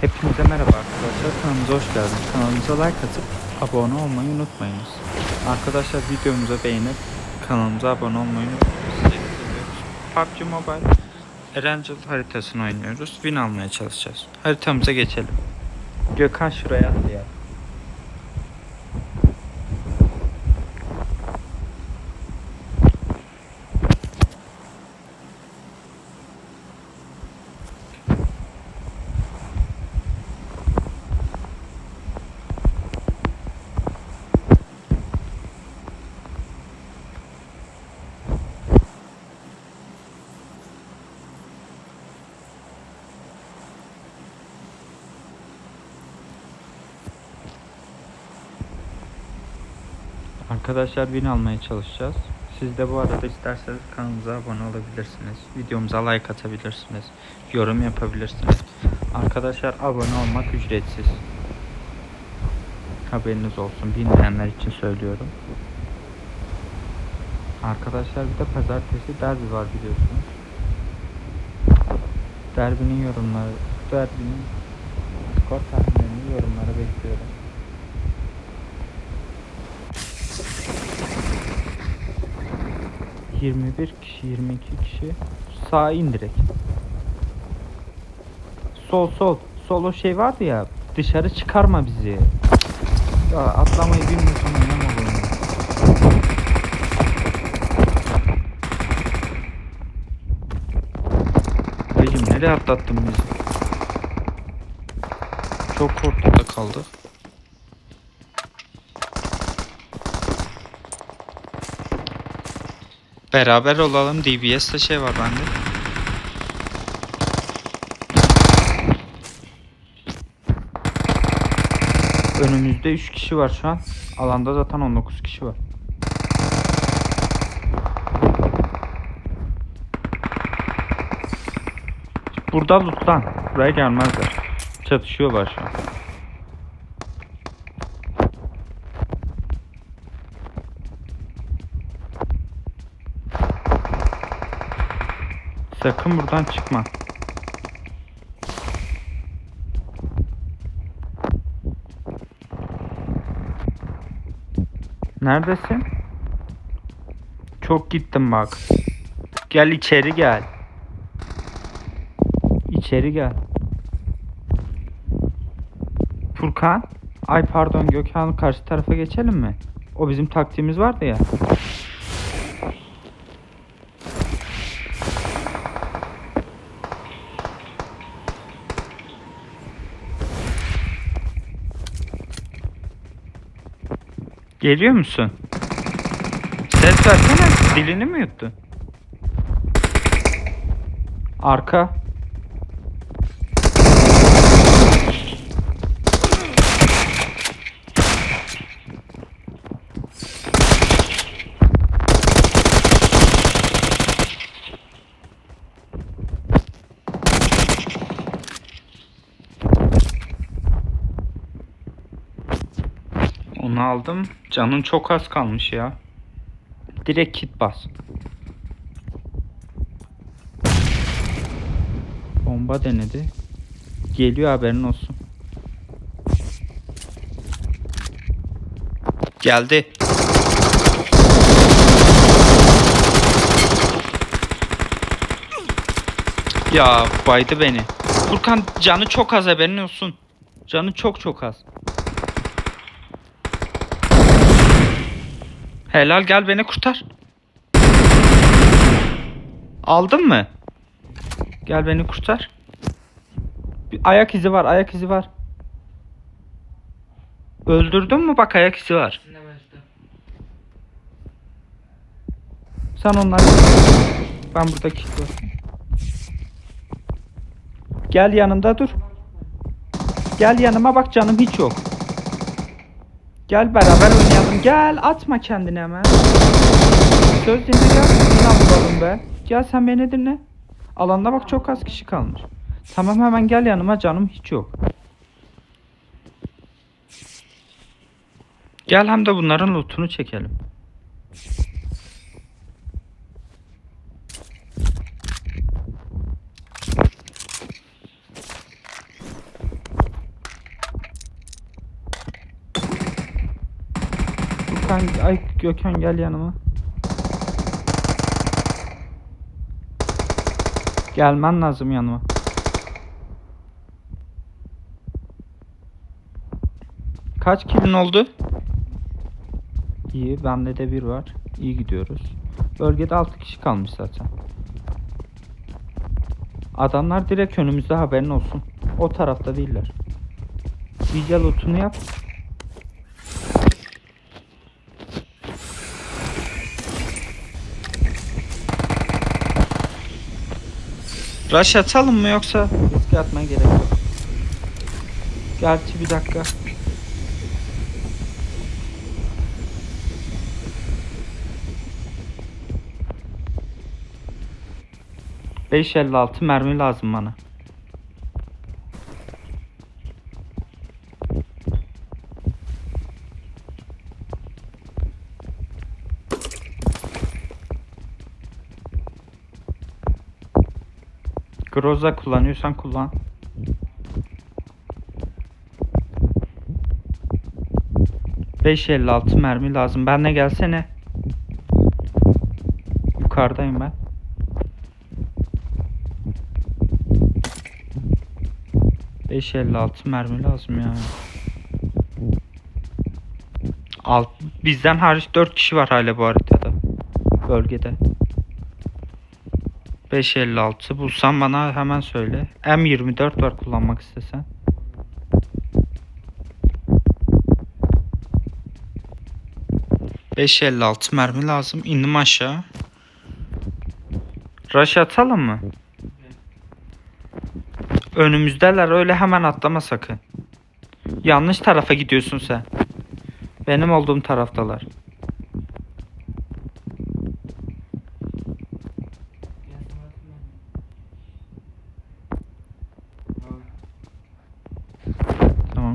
Hepinize merhaba arkadaşlar. Kanalımıza hoş geldiniz. Kanalımıza like atıp abone olmayı unutmayınız. Arkadaşlar videomuzu beğenip kanalımıza abone olmayı unutmayın. Sizleri seviyoruz. PUBG Mobile Erencil haritasını oynuyoruz. Win almaya çalışacağız. Haritamıza geçelim. Gökhan şuraya atlayalım. Arkadaşlar win almaya çalışacağız. Siz de bu arada isterseniz kanalımıza abone olabilirsiniz. Videomuza like atabilirsiniz. Yorum yapabilirsiniz. Arkadaşlar abone olmak ücretsiz. Haberiniz olsun. Bilmeyenler için söylüyorum. Arkadaşlar bir de pazartesi derbi var biliyorsunuz. Derbinin yorumları, derbinin skor tahminlerini yorumlara bekliyorum. Yirmi bir kişi, 22 kişi. Sağa in direkt. Sol sol. Sol o şey vardı ya. Dışarı çıkarma bizi. Ya atlamayı bilmiyorsan oynama bu oyunu. Dayıcım nereye atlattın bizi? Çok ortada kaldık. Beraber olalım. DBS'de şey var bende. Önümüzde 3 kişi var şu an. Alanda zaten 19 kişi var. Burada lootlan. Buraya gelmezler. Çatışıyorlar şu an. Sakın buradan çıkma. Neredesin? Çok gittim bak. Gel içeri gel. İçeri gel. Furkan. Ay pardon Gökhan karşı tarafa geçelim mi? O bizim taktiğimiz vardı ya. Geliyor musun? Ses versene. Dilini mi yuttun? Arka. Onu aldım. Canın çok az kalmış ya. Direkt kit bas. Bomba denedi. Geliyor haberin olsun. Geldi. Ya baydı beni. Furkan canı çok az haberin olsun. Canı çok çok az. Helal gel beni kurtar. Aldın mı? Gel beni kurtar. Bir ayak izi var, ayak izi var. Öldürdün mü? Bak ayak izi var. Sen onları... Ben burada var. Gel yanımda dur. Gel yanıma bak canım hiç yok. Gel beraber oynayalım. Gel atma kendini hemen. Söz dinle gel. Şundan bulalım be. Gel sen beni dinle. Alanda bak çok az kişi kalmış. Tamam hemen gel yanıma canım hiç yok. Gel hem de bunların lootunu çekelim. Gökhan, ay Gökhan gel yanıma. Gelmen lazım yanıma. Kaç kilin oldu? İyi, bende de bir var. İyi gidiyoruz. Bölgede 6 kişi kalmış zaten. Adamlar direkt önümüzde haberin olsun. O tarafta değiller. Video lootunu yap. Rush atalım mı yoksa riske atmaya gerek yok. Gerçi bir dakika. Beş elli altı mermi lazım bana. Groza kullanıyorsan kullan. Beş elli altı mermi lazım. Benle gelsene. Yukarıdayım ben. Beş elli altı mermi lazım ya. Alt, bizden hariç 4 kişi var hala bu haritada. Bölgede. 556 bulsan bana hemen söyle. M24 var kullanmak istesen. ...556 mermi lazım. İndim aşağı. Rush atalım mı? Önümüzdeler öyle hemen atlama sakın. Yanlış tarafa gidiyorsun sen. Benim olduğum taraftalar.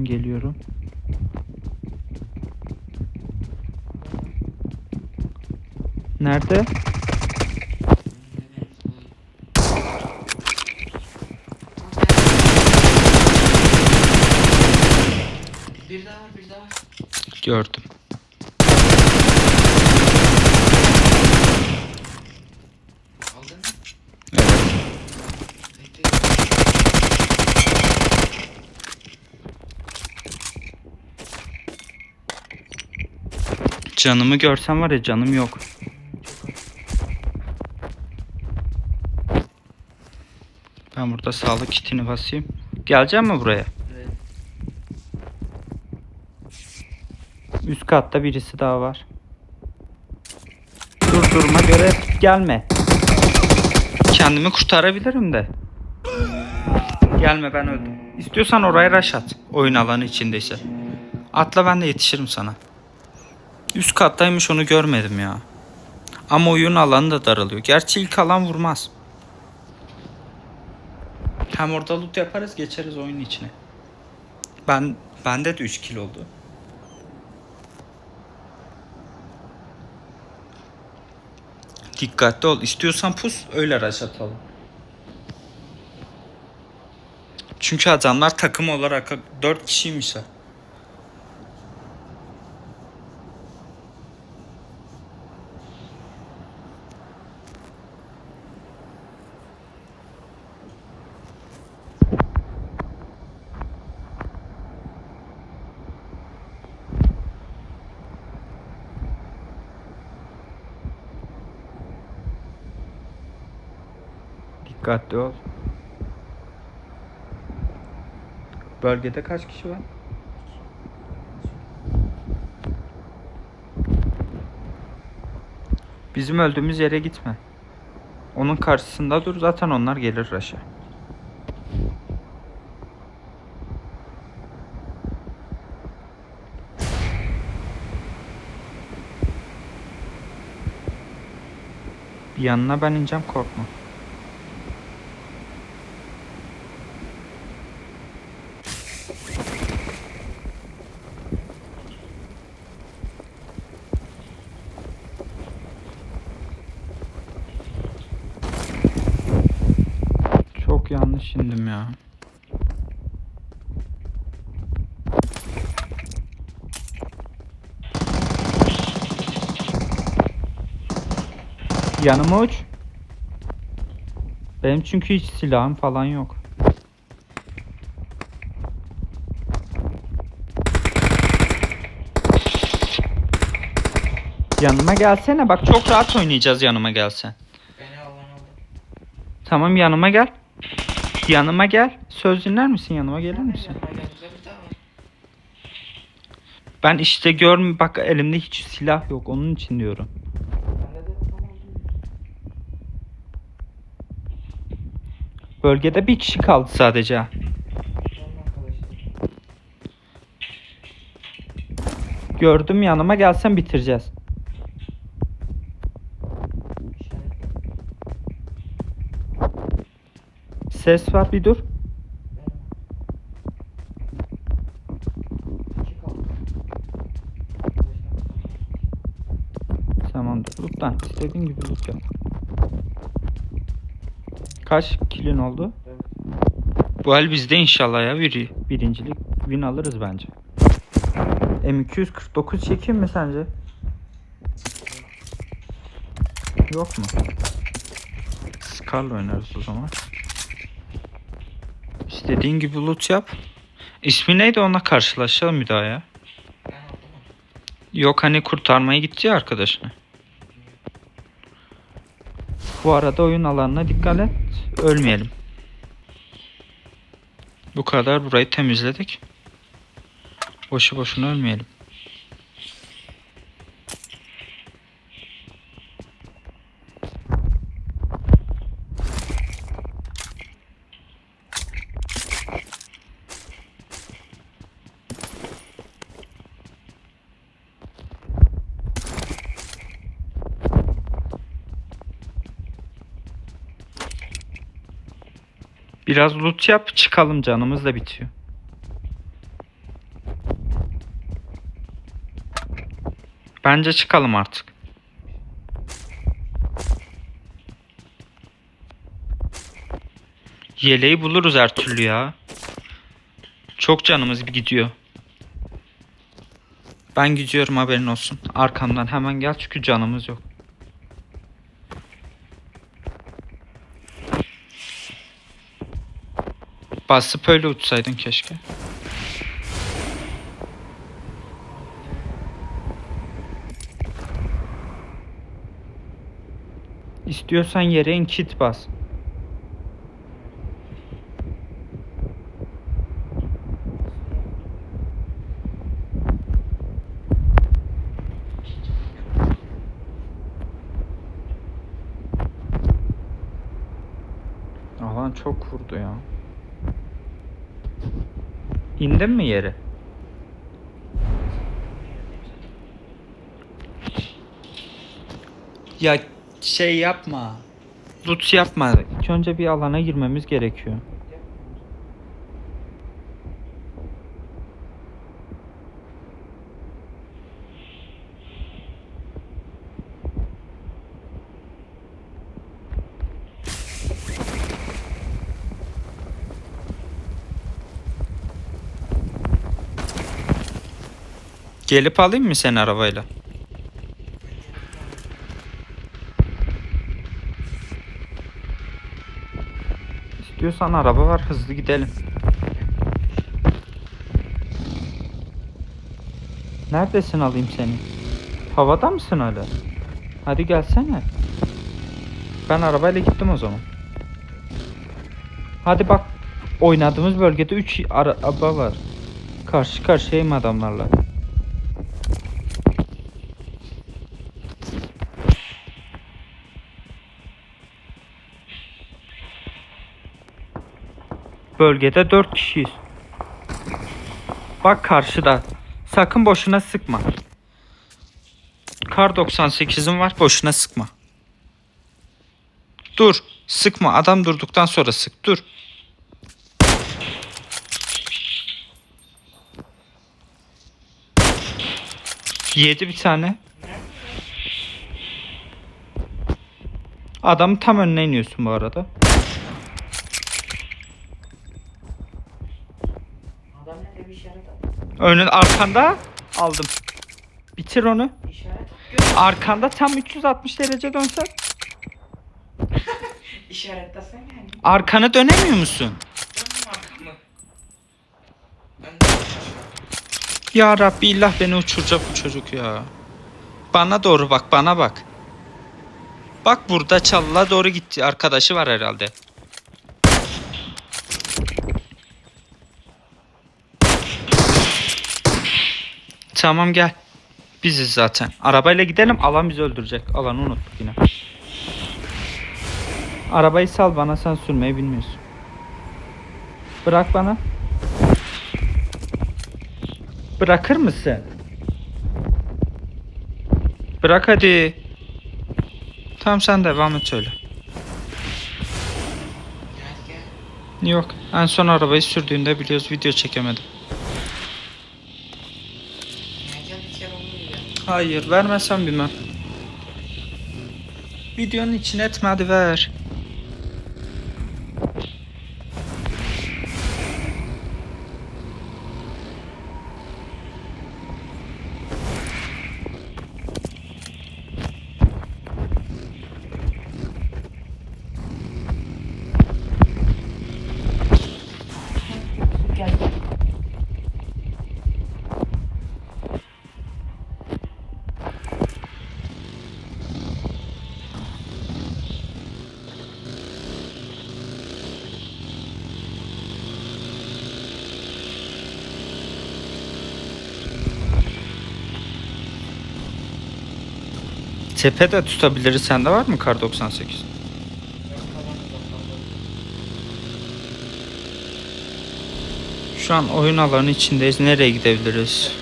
Tamam geliyorum. Nerede? Bir daha var, bir daha var. Gördüm. Aldın mı? Evet. Bekle. Canımı görsen var ya canım yok. Ben burada sağlık kitini basayım. Gelecek mi buraya? Evet. Üst katta birisi daha var. Dur duruma göre gelme. Kendimi kurtarabilirim de. Gelme ben öldüm. İstiyorsan oraya rush at. Oyun alanı içindeyse. Atla ben de yetişirim sana. Üst kattaymış onu görmedim ya. Ama oyun alanı da daralıyor. Gerçi ilk alan vurmaz. Hem orada loot yaparız geçeriz oyunun içine. Ben bende de 3 kill oldu. Dikkatli ol. İstiyorsan pus öyle rush atalım. Çünkü adamlar takım olarak 4 kişiymişler. Dikkatli ol. Bölgede kaç kişi var? Bizim öldüğümüz yere gitme. Onun karşısında dur zaten onlar gelir Raş'a. Yanına ben ineceğim korkma. Çok yanlış indim ya. Yanıma uç. Benim çünkü hiç silahım falan yok. Yanıma gelsene bak çok rahat oynayacağız yanıma gelsen. Tamam yanıma gel. Yanıma gel. Söz dinler misin yanıma gelir misin? Ben işte görm bak elimde hiç silah yok onun için diyorum. Bende de tam oldu. Bölgede bir kişi kaldı sadece. Gördüm yanıma gelsen bitireceğiz. Ses var bir dur. Kaldı. Tamamdır. Loot'tan istediğin gibi loot. Kaç kilin oldu? Bu el bizde inşallah ya bir, birincilik win alırız bence. M249 çekeyim mi sence? Yok mu? Scar'la oynarız o zaman. İstediğin gibi loot yap. İsmi neydi onunla karşılaşalım bir daha ya. Yok hani kurtarmaya gitti ya arkadaşını. Bu arada oyun alanına dikkat et. Ölmeyelim. Bu kadar burayı temizledik. Boşu boşuna ölmeyelim. Biraz loot yap çıkalım canımız da bitiyor. Bence çıkalım artık. Yeleği buluruz her türlü ya. Çok canımız bir gidiyor. Ben gidiyorum haberin olsun. Arkamdan hemen gel çünkü canımız yok. Basıp öyle uçsaydın keşke. İstiyorsan yere in kit bas. Alan çok vurdu ya. İndin mi yere? Ya şey yapma. Loot yapma. İlk önce bir alana girmemiz gerekiyor. Gelip alayım mı seni arabayla? İstiyorsan araba var hızlı gidelim. Neredesin alayım seni? Havada mısın hala? Hadi gelsene. Ben arabayla gittim o zaman. Hadi bak oynadığımız bölgede 3 araba var. Karşı karşıyayım adamlarla. Bölgede 4 kişiyiz. Bak karşıda. Sakın boşuna sıkma. Kar 98'in var boşuna sıkma. Dur. Sıkma. Adam durduktan sonra sık. Dur. Yedi bir tane. Adamın tam önüne iniyorsun bu arada. Adam nerede bir işaret at. Önün arkanda aldım. Bitir onu. İşaret. Arkanda tam 360 derece dönsen. İşaretlesen yani. Arkanı dönemiyor musun? Ya Rabbi illah beni uçuracak bu çocuk ya. Bana doğru bak bana bak. Bak burada çalıla doğru gitti. Arkadaşı var herhalde. Tamam gel. Biziz zaten. Arabayla gidelim. Alan bizi öldürecek. Alanı unuttuk yine. Arabayı sal bana sen sürmeyi bilmiyorsun. Bırak bana. Bırakır mısın? Bırak hadi. Tamam sen devam et öyle. Yok. En son arabayı sürdüğünde biliyoruz video çekemedim. Hayır vermezsem bilmem. Videonun içine etme hadi ver. Tepe de tutabiliriz. Sende var mı kar 98? Ben kalanı bakalım. Şu an oyun alanı içindeyiz. Nereye gidebiliriz?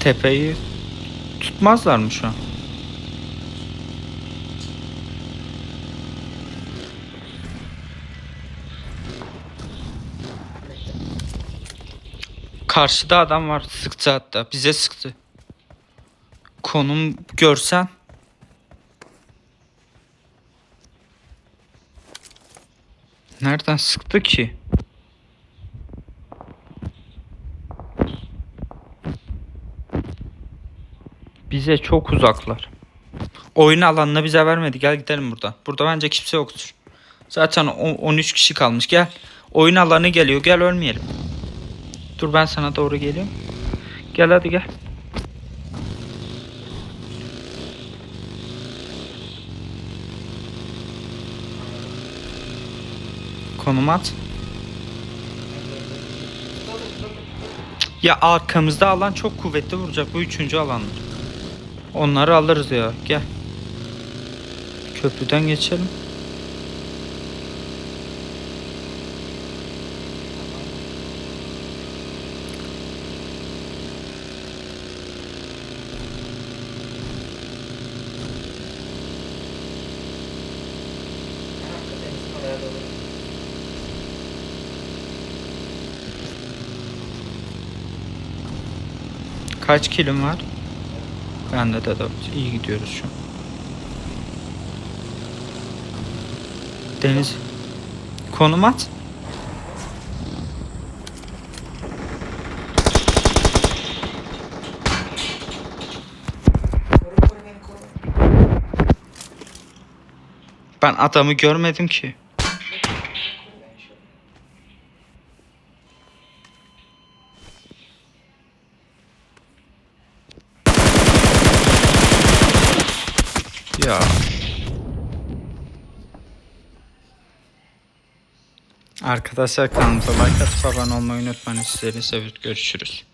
Tepeyi tutmazlar mı şu an? Karşıda adam var. Sıktı hatta. Bize sıktı. Konum görsen. Nereden sıktı ki? Bize çok uzaklar. Oyun alanını bize vermedi. Gel gidelim buradan. Burada bence kimse yoktur. Zaten o- 13 kişi kalmış. Gel. Oyun alanı geliyor. Gel ölmeyelim. Dur ben sana doğru geliyorum. Gel hadi gel. Konum at. Ya arkamızda alan çok kuvvetli vuracak. Bu üçüncü alandır. Onları alırız ya. Gel. Köprüden geçelim. Kaç kilim var? Bende de 4. İyi gidiyoruz şu an. Deniz. Konum at. Ben adamı görmedim ki. Arkadaşlar kanalımıza like atıp abone olmayı unutmayın. Sizleri seviyoruz. Görüşürüz.